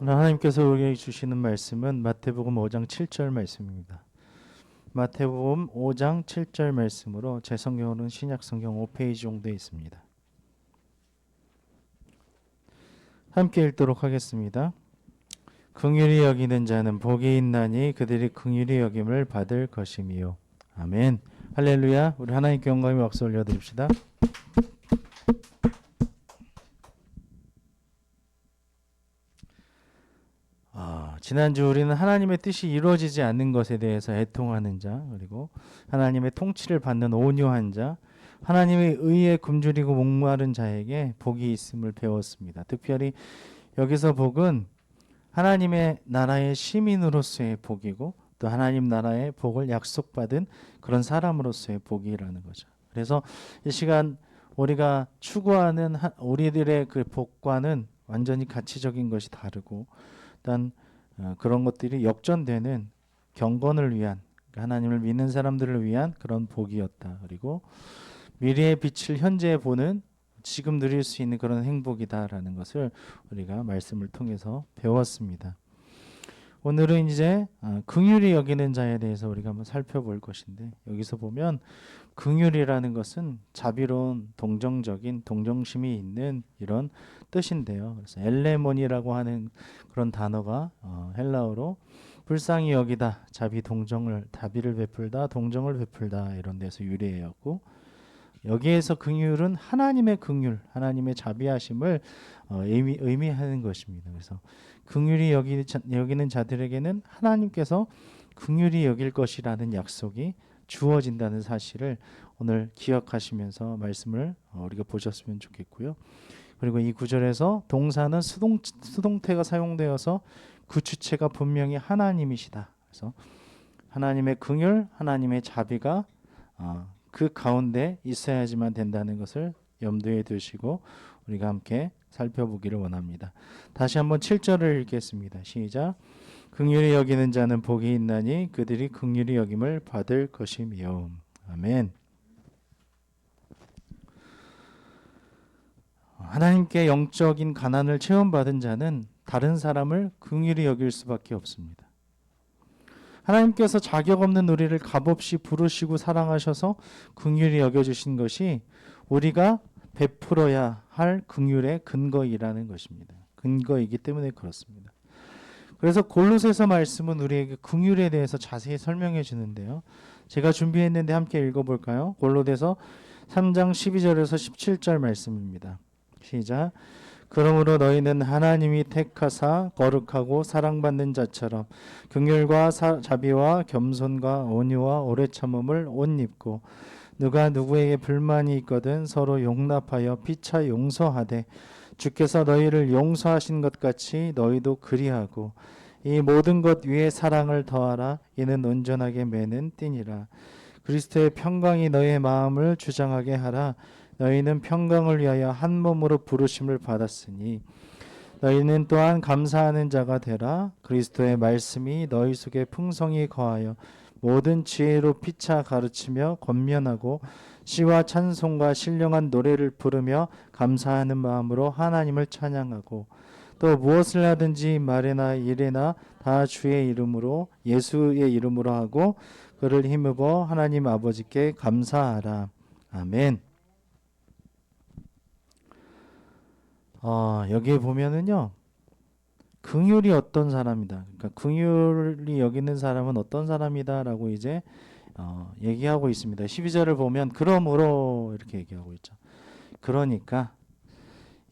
오늘 하나님께서 우리에게 주시는 말씀은 마태복음 5장 7절 말씀입니다. 마태복음 5장 7절 말씀으로 제 성경으로는 신약 성경 5페이지 정도에 있습니다. 함께 읽도록 하겠습니다. 긍휼히 여기는 자는 복이 있나니 그들이 긍휼히 여김을 받을 것임이요. 아멘. 할렐루야. 우리 하나님께 영광의 박수 올려드립시다. 지난주 우리는 하나님의 뜻이 이루어지지 않는 것에 대해서 애통하는 자, 그리고 하나님의 통치를 받는 온유한 자, 하나님의 의에 굶주리고 목마른 자에게 복이 있음을 배웠습니다. 특별히 여기서 복은 하나님의 나라의 시민으로서의 복이고 또 하나님 나라의 복을 약속받은 그런 사람으로서의 복이라는 거죠. 그래서 이 시간 우리가 추구하는 하- 우리들의 그 복과는 완전히 가치적인 것이 다르고 일단 어, 그런 것들이 역전되는 경건을 위한 그러니까 하나님을 믿는 사람들을 위한 그런 복이었다. 그리고 미래의 빛을 현재에 보는 지금 누릴 수 있는 그런 행복이다라는 것을 우리가 말씀을 통해서 배웠습니다. 오늘은 이제 어, 긍휼히 여기는 자에 대해서 우리가 한번 살펴볼 것인데 여기서 보면 긍휼이라는 것은 자비로운 동정적인 동정심이 있는 이런 뜻인데요. 그래서 엘레몬이라고 하는 그런 단어가 어, 헬라어로 불쌍히 여기다, 자비 동정을 자비를 베풀다, 동정을 베풀다 이런 데서 유래해왔고 여기에서 긍휼은 하나님의 긍휼, 하나님의 자비하심을 어, 의미, 의미하는 것입니다. 그래서 긍휼히 여기, 여기는 자들에게는 하나님께서 긍휼히 여길 것이라는 약속이 주어진다는 사실을 오늘 기억하시면서 말씀을 어, 우리가 보셨으면 좋겠고요. 그리고 이 구절에서 동사는 수동 수동태가 사용되어서 그 주체가 분명히 하나님이시다. 그래서 하나님의 긍휼, 하나님의 자비가 어, 그 가운데 있어야지만 된다는 것을 염두에 두시고 우리가 함께 살펴보기를 원합니다. 다시 한번 7절을 읽겠습니다. 시작. 긍휼히 여기는 자는 복이 있나니 그들이 긍휼히 여김을 받을 것이며. 아멘. 하나님께 영적인 가난을 체험받은 자는 다른 사람을 긍휼히 여길 수밖에 없습니다. 하나님께서 자격 없는 우리를 값없이 부르시고 사랑하셔서 긍휼히 여겨 주신 것이 우리가 베풀어야 할 긍휼의 근거이라는 것입니다. 근거이기 때문에 그렇습니다. 그래서 골로새서 말씀은 우리에게 긍휼에 대해서 자세히 설명해 주는데요. 제가 준비했는데 함께 읽어 볼까요? 골로새서 3장 12절에서 17절 말씀입니다. 시작. 그러므로 너희는 하나님이 택하사 거룩하고 사랑받는 자처럼 긍휼과 사- 자비와 겸손과 온유와 오래 참음을 옷 입고 누가 누구에게 불만이 있거든 서로 용납하여 피차 용서하되 주께서 너희를 용서하신 것 같이 너희도 그리하고 이 모든 것 위에 사랑을 더하라. 이는 온전하게 매는 띠니라. 그리스도의 평강이 너희의 마음을 주장하게 하라. 너희는 평강을 위하여 한 몸으로 부르심을 받았으니 너희는 또한 감사하는 자가 되라. 그리스도의 말씀이 너희 속에 풍성히 거하여 모든 지혜로 피차 가르치며 권면하고 시와 찬송과 신령한 노래를 부르며 감사하는 마음으로 하나님을 찬양하고 또 무엇을 하든지 말이나 일이나 다 주의 이름으로 예수의 이름으로 하고 그를 힘입어 하나님 아버지께 감사하라 아멘. 어, 여기에 보면은요. 긍휼이 어떤 사람이다. 그러니까 긍휼이 여기는 사람은 어떤 사람이다라고 이제 어, 얘기하고 있습니다. 12절을 보면 그러므로 이렇게 얘기하고 있죠. 그러니까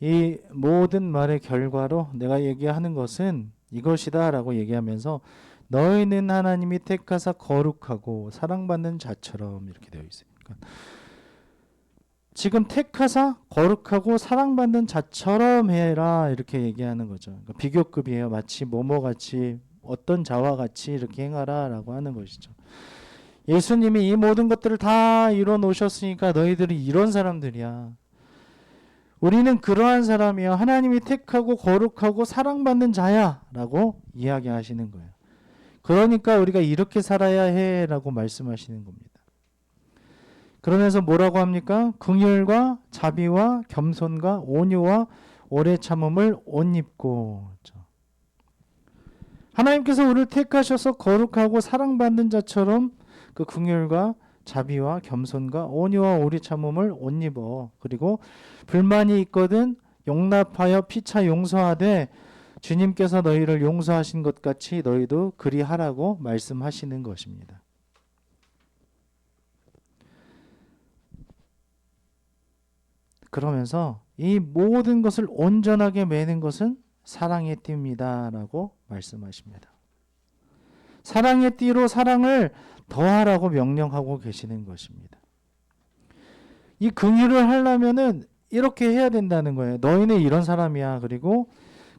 이 모든 말의 결과로 내가 얘기하는 것은 이것이다라고 얘기하면서 너희는 하나님이 택하사 거룩하고 사랑받는 자처럼 이렇게 되어 있어요. 그러니까 지금 택하사 거룩하고 사랑받는 자처럼 해라 이렇게 얘기하는 거죠. 그러니까 비교급이에요. 마치 뭐뭐 같이 어떤 자와 같이 이렇게 행하라라고 하는 것이죠. 예수님이 이 모든 것들을 다 이뤄 놓으셨으니까 너희들이 이런 사람들이야. 우리는 그러한 사람이야. 하나님이 택하고 거룩하고 사랑받는 자야라고 이야기하시는 거예요. 그러니까 우리가 이렇게 살아야 해라고 말씀하시는 겁니다. 그러면서 뭐라고 합니까? 긍휼과 자비와 겸손과 온유와 오래 참음을 옷 입고. 하나님께서 우리를 택하셔서 거룩하고 사랑받는 자처럼 그 긍휼과 자비와 겸손과 온유와 오리 참음을 옷 입어 그리고 불만이 있거든 용납하여 피차 용서하되 주님께서 너희를 용서하신 것 같이 너희도 그리하라고 말씀하시는 것입니다. 그러면서 이 모든 것을 온전하게 매는 것은 사랑의 띠입니다 라고 말씀하십니다. 사랑의 띠로 사랑을 더하라고 명령하고 계시는 것입니다. 이 긍휼을 하려면은 이렇게 해야 된다는 거예요. 너희는 이런 사람이야. 그리고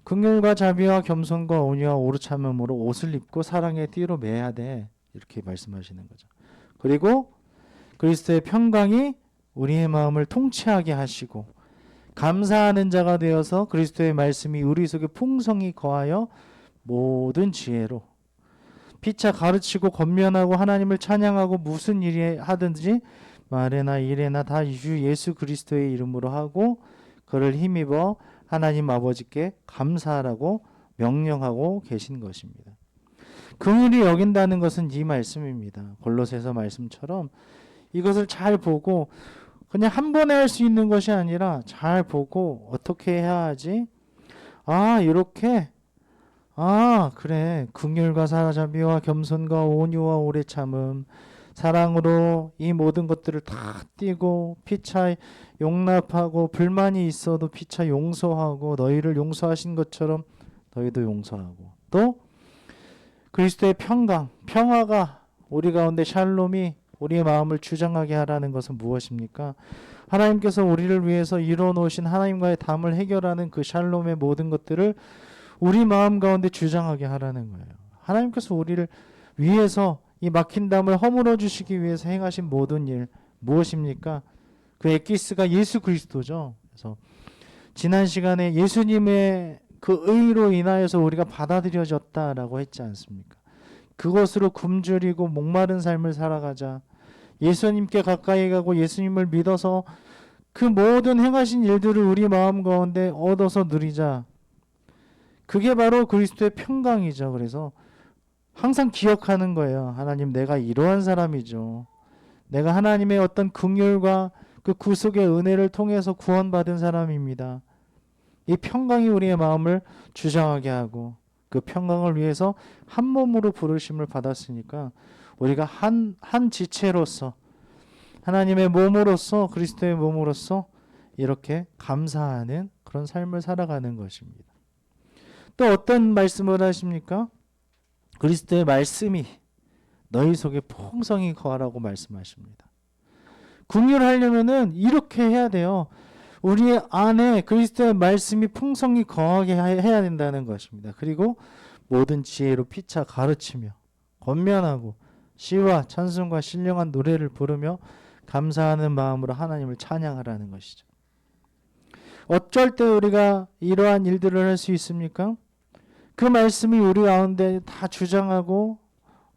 긍휼과 자비와 겸손과 온유와 오르참음으로 옷을 입고 사랑의 띠로 매야 돼. 이렇게 말씀하시는 거죠. 그리고 그리스도의 평강이 우리의 마음을 통치하게 하시고 감사하는 자가 되어서 그리스도의 말씀이 우리 속에 풍성히 거하여 모든 지혜로 피차 가르치고 권면하고 하나님을 찬양하고 무슨 일이 하든지 말에나 일에나 다 주 예수 그리스도의 이름으로 하고 그를 힘입어 하나님 아버지께 감사하라고 명령하고 계신 것입니다. 긍휼히 여긴다는 것은 이 말씀입니다. 골로새서 말씀처럼 이것을 잘 보고 그냥 한 번에 할 수 있는 것이 아니라 잘 보고 어떻게 해야 하지? 아, 이렇게 아, 그래. 긍휼과 사자비와 겸손과 온유와 오래 참음 사랑으로 이 모든 것들을 다 띄고 피차 용납하고 불만이 있어도 피차 용서하고 너희를 용서하신 것처럼 너희도 용서하고 또 그리스도의 평강, 평화가 우리 가운데 샬롬이 우리의 마음을 주장하게 하라는 것은 무엇입니까? 하나님께서 우리를 위해서 이뤄 놓으신 하나님과의 담을 해결하는 그 샬롬의 모든 것들을 우리 마음 가운데 주장하게 하라는 거예요. 하나님께서 우리를 위해서 이 막힌 담을 허물어 주시기 위해서 행하신 모든 일 무엇입니까? 그 에키스가 예수 그리스도죠. 그래서 지난 시간에 예수님의 그 의로 인하여서 우리가 받아들여졌다라고 했지 않습니까? 그것으로 굶주리고 목마른 삶을 살아가자. 예수님께 가까이 가고 예수님을 믿어서 그 모든 행하신 일들을 우리 마음 가운데 얻어서 누리자. 그게 바로 그리스도의 평강이죠. 그래서 항상 기억하는 거예요. 하나님 내가 이러한 사람이죠. 내가 하나님의 어떤 긍휼과 그 구속의 은혜를 통해서 구원받은 사람입니다. 이 평강이 우리의 마음을 주장하게 하고 그 평강을 위해서 한 몸으로 부르심을 받았으니까 우리가 한, 한 지체로서 하나님의 몸으로서 그리스도의 몸으로서 이렇게 감사하는 그런 삶을 살아가는 것입니다. 또 어떤 말씀을 하십니까? 그리스도의 말씀이 너희 속에 풍성히 거하라고 말씀하십니다. 궁휼하려면은 이렇게 해야 돼요. 우리 안에 그리스도의 말씀이 풍성히 거하게 해야 된다는 것입니다. 그리고 모든 지혜로 피차 가르치며 권면하고 시와 찬송과 신령한 노래를 부르며 감사하는 마음으로 하나님을 찬양하라는 것이죠. 어쩔 때 우리가 이러한 일들을 할 수 있습니까? 그 말씀이 우리 가운데 다 주장하고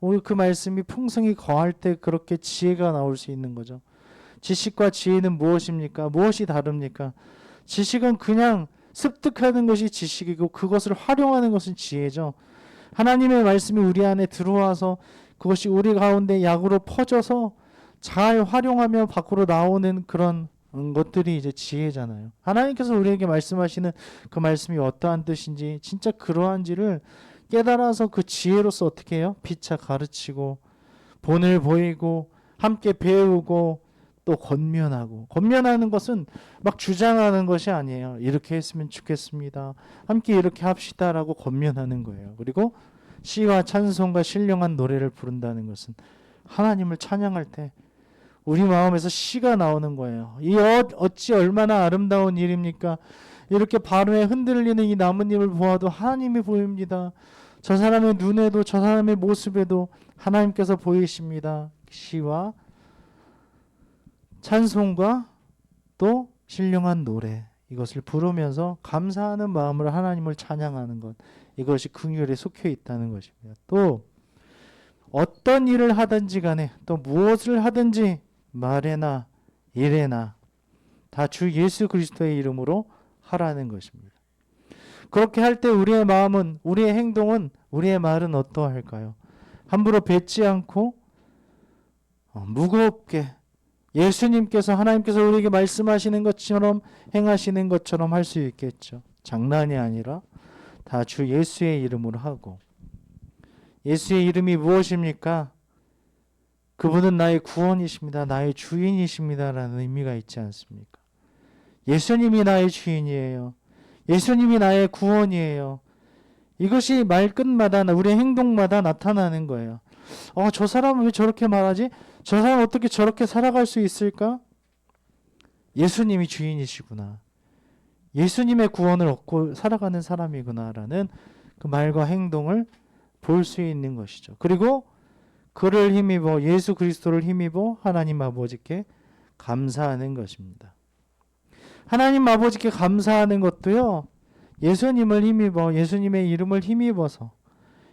우리 그 말씀이 풍성히 거할 때 그렇게 지혜가 나올 수 있는 거죠. 지식과 지혜는 무엇입니까? 무엇이 다릅니까? 지식은 그냥 습득하는 것이 지식이고 그것을 활용하는 것은 지혜죠. 하나님의 말씀이 우리 안에 들어와서 그것이 우리 가운데 약으로 퍼져서 잘 활용하며 밖으로 나오는 그런 음, 것들이 이제 지혜잖아요. 하나님께서 우리에게 말씀하시는 그 말씀이 어떠한 뜻인지 진짜 그러한지를 깨달아서 그 지혜로서 어떻게 해요? 피차 가르치고 본을 보이고 함께 배우고 또 권면하고 권면하는 것은 막 주장하는 것이 아니에요. 이렇게 했으면 좋겠습니다. 함께 이렇게 합시다라고 권면하는 거예요. 그리고 시와 찬송과 신령한 노래를 부른다는 것은 하나님을 찬양할 때 우리 마음에서 시가 나오는 거예요. 이 어, 어찌 얼마나 아름다운 일입니까? 이렇게 바로에 흔들리는 이 나뭇잎을 보아도 하나님이 보입니다. 저 사람의 눈에도 저 사람의 모습에도 하나님께서 보이십니다. 시와 찬송과 또 신령한 노래 이것을 부르면서 감사하는 마음으로 하나님을 찬양하는 것 이것이 긍휼에 속해 있다는 것입니다. 또 어떤 일을 하든지 간에 또 무엇을 하든지 말에나 일에나 다 주 예수 그리스도의 이름으로 하라는 것입니다. 그렇게 할 때 우리의 마음은 우리의 행동은 우리의 말은 어떠할까요? 함부로 뱉지 않고 어, 무겁게 예수님께서 하나님께서 우리에게 말씀하시는 것처럼 행하시는 것처럼 할 수 있겠죠. 장난이 아니라 다 주 예수의 이름으로 하고 예수의 이름이 무엇입니까? 그분은 나의 구원이십니다. 나의 주인이십니다 라는 의미가 있지 않습니까? 예수님이 나의 주인이에요. 예수님이 나의 구원이에요. 이것이 말끝마다 우리의 행동마다 나타나는 거예요. 어, 저 사람은 왜 저렇게 말하지? 저 사람 어떻게 저렇게 살아갈 수 있을까? 예수님이 주인이시구나. 예수님의 구원을 얻고 살아가는 사람이구나라는 그 말과 행동을 볼 수 있는 것이죠. 그리고 그를 힘입어 예수 그리스도를 힘입어 하나님 아버지께 감사하는 것입니다. 하나님 아버지께 감사하는 것도요. 예수님을 힘입어 예수님의 이름을 힘입어서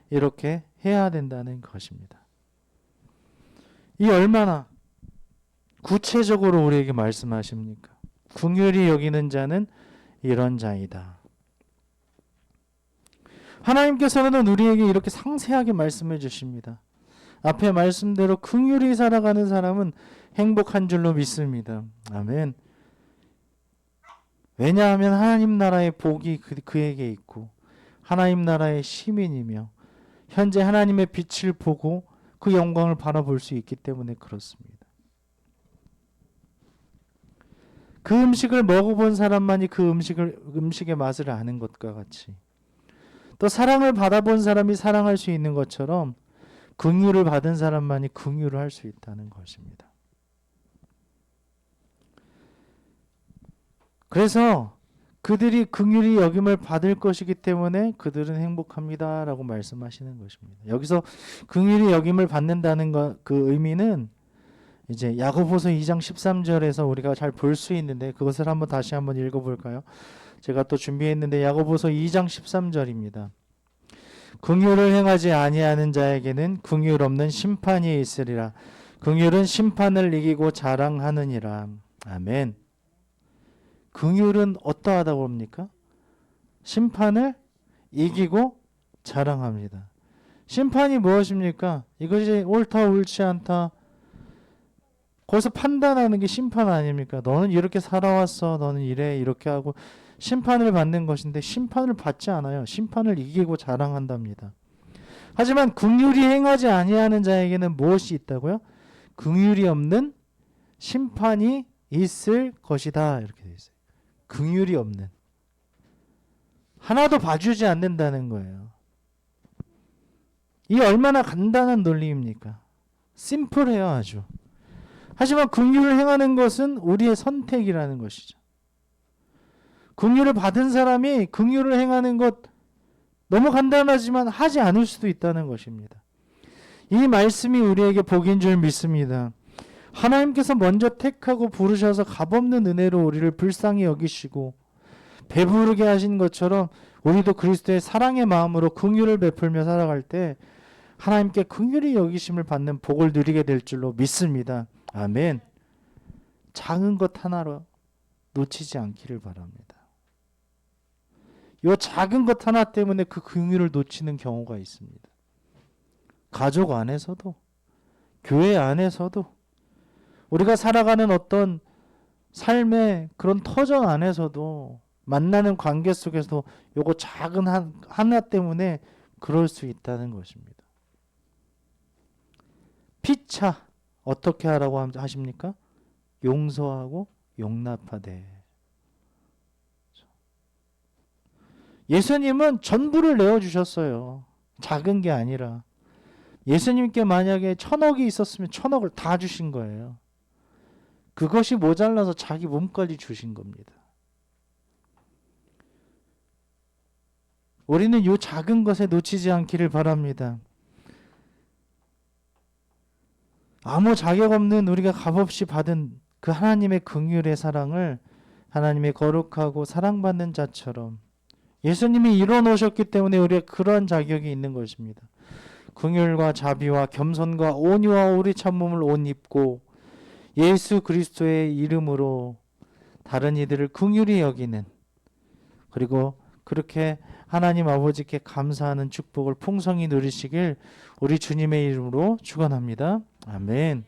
이렇게 해야 된다는 것입니다. 이 얼마나 구체적으로 우리에게 말씀하십니까? 궁휼히 여기는 자는 이런 자이다. 하나님께서는 우리에게 이렇게 상세하게 말씀해 주십니다. 앞에 말씀대로 긍휼히 살아가는 사람은 행복한 줄로 믿습니다. 아멘. 왜냐하면 하나님 나라의 복이 그, 그에게 있고 하나님 나라의 시민이며 현재 하나님의 빛을 보고 그 영광을 바라볼 수 있기 때문에 그렇습니다. 그 음식을 먹어본 사람만이 그 음식을 음식의 맛을 아는 것과 같이 또 사랑을 받아본 사람이 사랑할 수 있는 것처럼 긍휼을 받은 사람만이 긍휼을 할 수 있다는 것입니다. 그래서 그들이 긍휼히 여김을 받을 것이기 때문에 그들은 행복합니다라고 말씀하시는 것입니다. 여기서 긍휼히 여김을 받는다는 것, 그 의미는 이제 야고보서 2장 13절에서 우리가 잘 볼 수 있는데 그것을 한번 다시 한번 읽어 볼까요? 제가 또 준비했는데 야고보서 2장 13절입니다. 긍휼을 행하지 아니하는 자에게는 긍휼 없는 심판이 있으리라. 긍휼은 심판을 이기고 자랑하느니라. 아멘. 긍휼은 어떠하다고 합니까? 심판을 이기고 자랑합니다. 심판이 무엇입니까? 이것이 옳다 옳지 않다. 거기서 판단하는 게 심판 아닙니까? 너는 이렇게 살아왔어. 너는 이래 이렇게 하고 심판을 받는 것인데 심판을 받지 않아요. 심판을 이기고 자랑한답니다. 하지만 긍휼이 행하지 아니하는 자에게는 무엇이 있다고요? 긍휼이 없는 심판이 있을 것이다. 이렇게 돼 있어요. 긍휼이 없는 하나도 봐주지 않는다는 거예요. 이 얼마나 간단한 논리입니까? 심플해요 아주. 하지만 긍휼을 행하는 것은 우리의 선택이라는 것이죠. 긍휼을 받은 사람이 긍휼을 행하는 것 너무 간단하지만 하지 않을 수도 있다는 것입니다. 이 말씀이 우리에게 복인 줄 믿습니다. 하나님께서 먼저 택하고 부르셔서 값없는 은혜로 우리를 불쌍히 여기시고 배부르게 하신 것처럼 우리도 그리스도의 사랑의 마음으로 긍휼을 베풀며 살아갈 때 하나님께 긍휼히 여기심을 받는 복을 누리게 될 줄로 믿습니다. 아멘. 작은 것 하나로 놓치지 않기를 바랍니다. 이 작은 것 하나 때문에 그 긍휼을 놓치는 경우가 있습니다. 가족 안에서도 교회 안에서도 우리가 살아가는 어떤 삶의 그런 터전 안에서도 만나는 관계 속에서도 요거 작은 한, 하나 때문에 그럴 수 있다는 것입니다. 피차 어떻게 하라고 하십니까? 용서하고 용납하되. 예수님은 전부를 내어 주셨어요. 작은 게 아니라 예수님께 만약에 천억이 있었으면 천억을 다 주신 거예요. 그것이 모자라서 자기 몸까지 주신 겁니다. 우리는 이 작은 것에 놓치지 않기를 바랍니다. 아무 자격 없는 우리가 값없이 받은 그 하나님의 긍휼의 사랑을 하나님의 거룩하고 사랑받는 자처럼 예수님이 이뤄 놓으셨기 때문에 우리가 그러한 자격이 있는 것입니다. 긍휼과 자비와 겸손과 온유와 우리 참음을 옷 입고 예수 그리스도의 이름으로 다른 이들을 긍휼히 여기는 그리고 그렇게 하나님 아버지께 감사하는 축복을 풍성히 누리시길 우리 주님의 이름으로 축원합니다. 아멘.